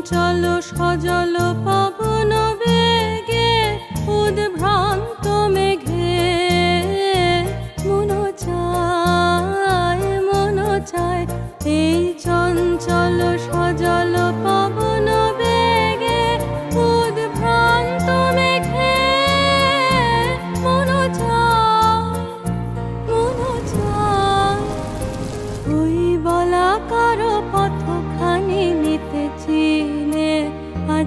চঞ্চল সজল পবন বেগে, উদ্ভ্রান্ত মেঘে। মন চায় মন চায়, এই চঞ্চল সজল পবন বেগে, উদ্ভ্রান্ত মেঘে। মন চায় মন চায়, ওই বলাকার পথখানি নিতে